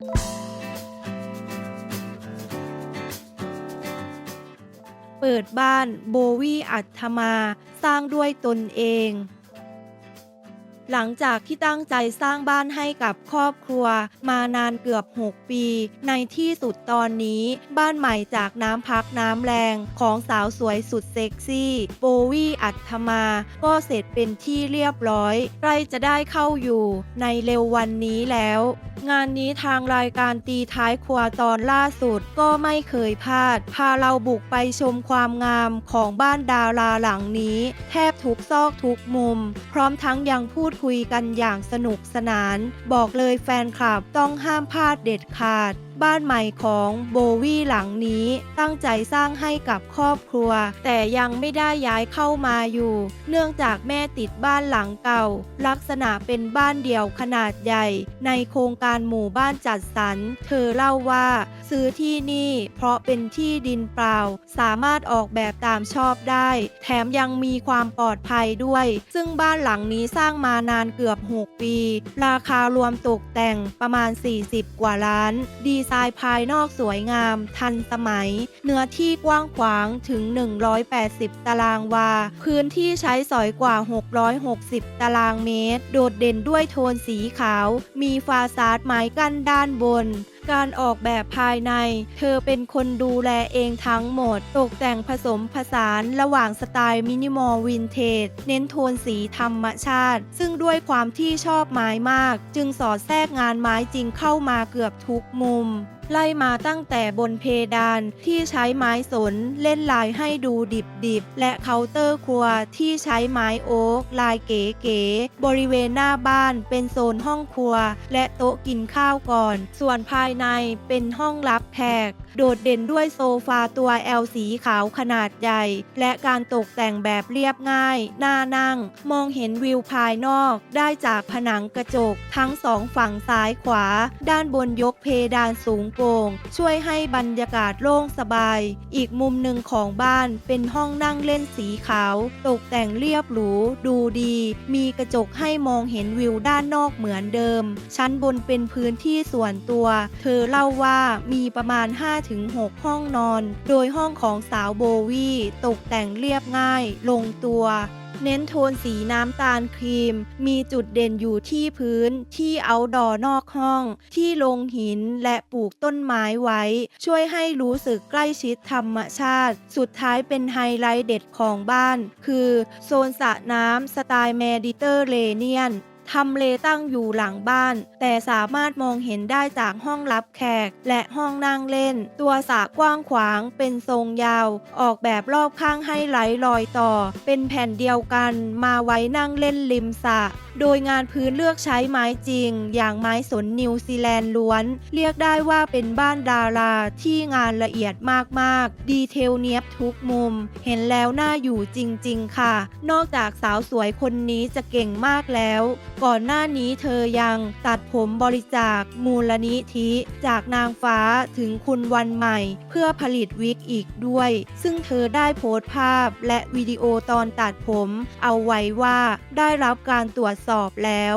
เปิดบ้านโบวี่อัธมา สร้างด้วยตนเอง หลังจากที่ตั้งใจสร้างบ้านให้กับครอบครัว มานานเกือบ 6 ปี ในที่สุดตอนนี้บ้านใหม่จากน้ำพักน้ำแรงของสาวสวยสุดเซ็กซี่โบวี่อัธมา ก็เสร็จเป็นที่เรียบร้อยใกล้จะได้เข้าอยู่ในเร็ววันนี้แล้ว งานนี้ทางรายการตีท้ายครัวตอนล่าสุดก็ไม่เคยพลาด พาเราบุกไปชมความงามของบ้านดาราหลังนี้ แทบทุกซอกทุกมุม พร้อมทั้งยังพูดคุยกันอย่างสนุกสนาน บอกเลยแฟนคลับต้องห้ามพลาดเด็ดขาด บ้านใหม่ของโบวี่หลังนี้ตั้งใจสร้างให้กับครอบครัว แต่ยังไม่ได้ย้ายเข้ามาอยู่ เนื่องจากแม่ติดบ้านหลังเก่า ลักษณะเป็นบ้านเดี่ยวขนาดใหญ่ ในโครงการหมู่บ้านจัดสรร เธอเล่าว่า ซื้อที่นี่เพราะเป็นที่ดินเปล่า สามารถออกแบบตามชอบได้ แถมยังมีความปลอดภัยด้วย ซึ่งบ้านหลังนี้สร้างมานานเกือบ 6 ปี ราคารวมตกแต่งประมาณ 40 กว่าล้าน ดีไซน์ภายนอกสวยงาม ทันสมัย เนื้อที่กว้างขวางถึง 180 ตารางวา พื้นที่ใช้สอยกว่า 660 ตารางเมตร โดดเด่นด้วยโทนสีขาว มีฟาซาดไม้กั้นด้านบน การออกแบบภายใน เธอเป็นคนดูแลเองทั้งหมด ตกแต่งผสมผสานระหว่างสไตล์มินิมอลวินเทจ เน้นโทนสีธรรมชาติ ซึ่งด้วยความที่ชอบไม้มาก จึงสอดแทรกงานไม้จริงเข้ามาเกือบทุกมุม ไล่มาตั้งแต่บนเพดานที่ใช้ไม้สนเล่นลายให้ดูดิบๆ และเคาน์เตอร์ครัวที่ใช้ไม้โอ๊กลายเก๋ๆบริเวณหน้าบ้านเป็นโซนห้องครัว และโต๊ะกินข้าวก่อน ส่วนภายในเป็นห้องรับแขกโดดเด่นด้วยโซฟาตัว L สีขาวขนาดใหญ่ และการตกแต่งแบบเรียบง่าย น่านั่ง มองเห็นวิวภายนอก ได้จากผนังกระจก ทั้งสองฝั่งซ้ายขวา ด้านบนยกเพดานสูงโปร่ง ช่วยให้บรรยากาศโล่งสบาย อีกมุมหนึ่งของบ้านเป็นห้องนั่งเล่นสีขาว ตกแต่งเรียบหรู ดูดี มีกระจกให้มองเห็นวิวด้านนอกเหมือนเดิม ชั้นบนเป็นพื้นที่ส่วนตัว เธอเล่าว่ามีประมาณ5-6ห้องนอน โดยห้องของสาวโบวี่ตกแต่งเรียบง่าย ลงตัว เน้นโทนสีน้ำตาลครีม มีจุดเด่นอยู่ที่พื้น ที่เอาดอนอกห้อง ที่ลงหินและปลูกต้นไม้ไว้ ช่วยให้รู้สึกใกล้ชิดธรรมชาติ สุดท้ายเป็นไฮไลท์เด็ดของบ้าน คือ โซนสระน้ำสไตล์เมดิเตอร์เรเนียน ทำเลตั้งอยู่หลังบ้าน แต่สามารถมองเห็นได้จากห้องรับแขก และห้องนั่งเล่น ตัวสระกว้างขวางเป็นทรงยาว ออกแบบรอบข้างให้ไหลลอยต่อ เป็นแผ่นเดียวกันมาไว้นั่งเล่นริมสระโดยงานพื้นเลือกใช้ไม้จริง อย่างไม้สนนิวซีแลนด์ล้วน เรียกได้ว่าเป็นบ้านดาราที่งานละเอียดมากๆ ดีเทลเนียบทุกมุม เห็นแล้วน่าอยู่จริง ๆ ค่ะ นอกจากสาวสวยคนนี้จะเก่งมากแล้วก่อนหน้านี้เธอยังตัดผมบริจาคมูลนิธิ จากนางฟ้าถึงคุณวันใหม่ เพื่อผลิตวิกอีกด้วย ซึ่งเธอได้โพสต์ภาพและวิดีโอตอนตัดผม เอาไว้ว่าได้รับการตรวจสอบแล้ว